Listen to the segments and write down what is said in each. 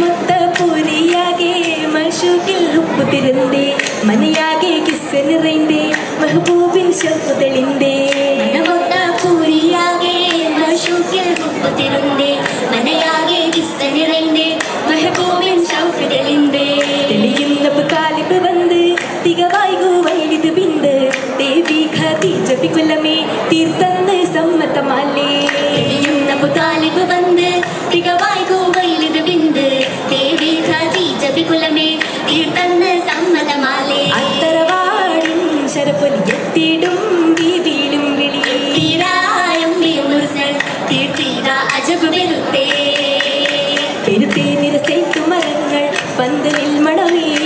ಮುತ್ತ ಪೂರಿಯಾಗೆ ಮಶೂಕಿಲ್ ಉಪ್ಪು ತಿರುಂದೆ ಮನೆಯಾಗೆ ಕಿಸ್ಸೆ ನಿറൈന്തേ മെഹബൂബിൻ ചെറുതളിന്റെ ശബികുലമേ തീർത്തന്ന് സമ്മതമാലേ. അത്തറവാടും ശരപ്പൊലി എത്തിയിടും വീതിയിലും വിളി. തീരായം മുസൽ തീർത്തീര അജബ് മരങ്ങൾ പന്തലിൽ മണമേ.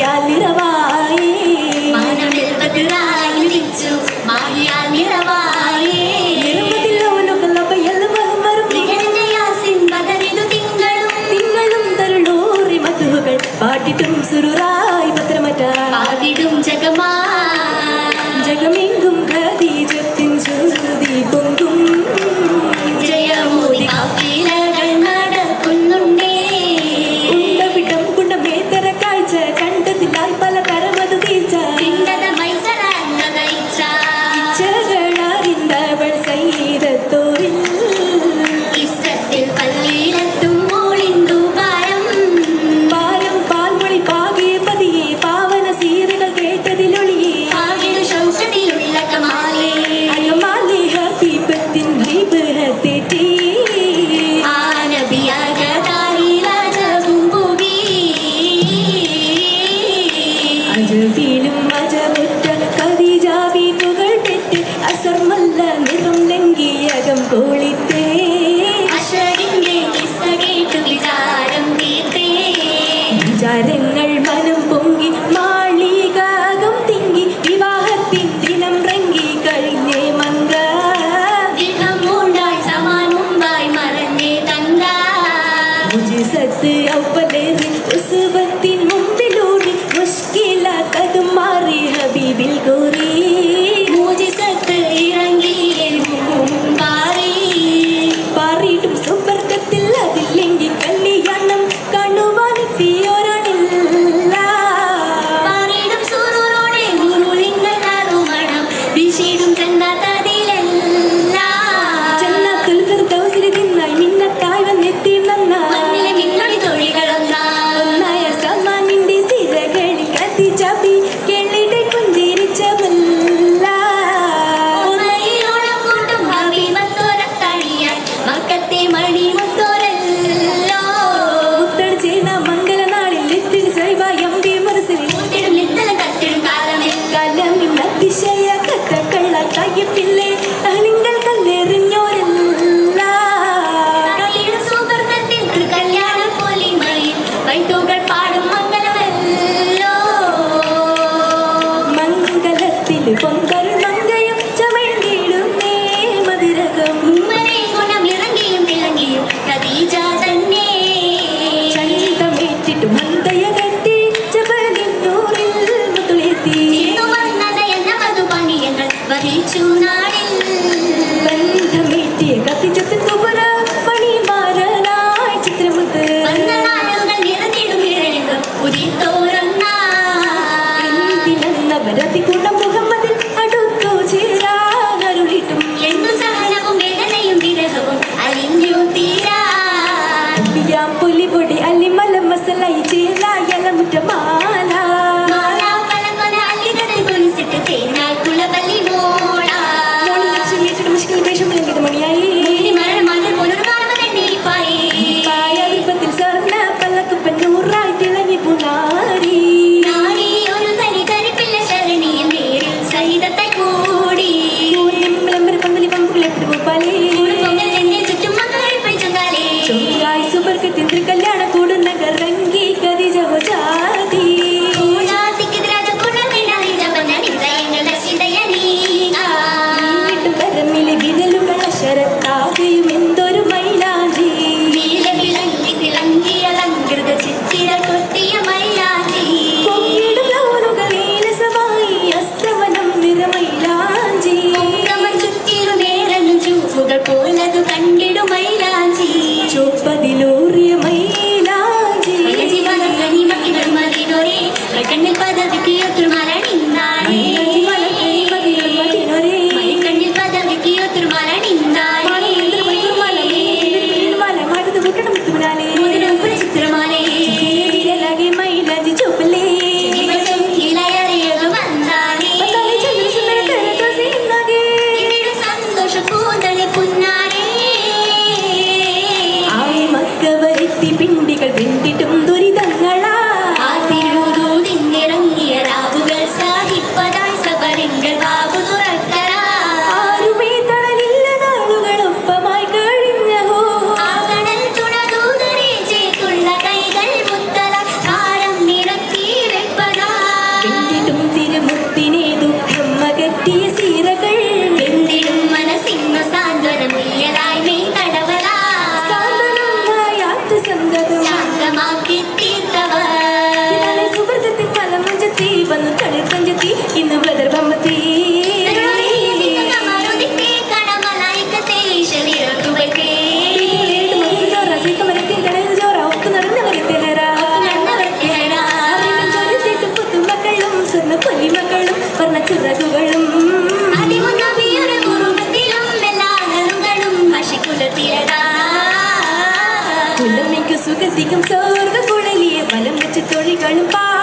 याली रवाई really good பின் முடிகள் 一个人吧。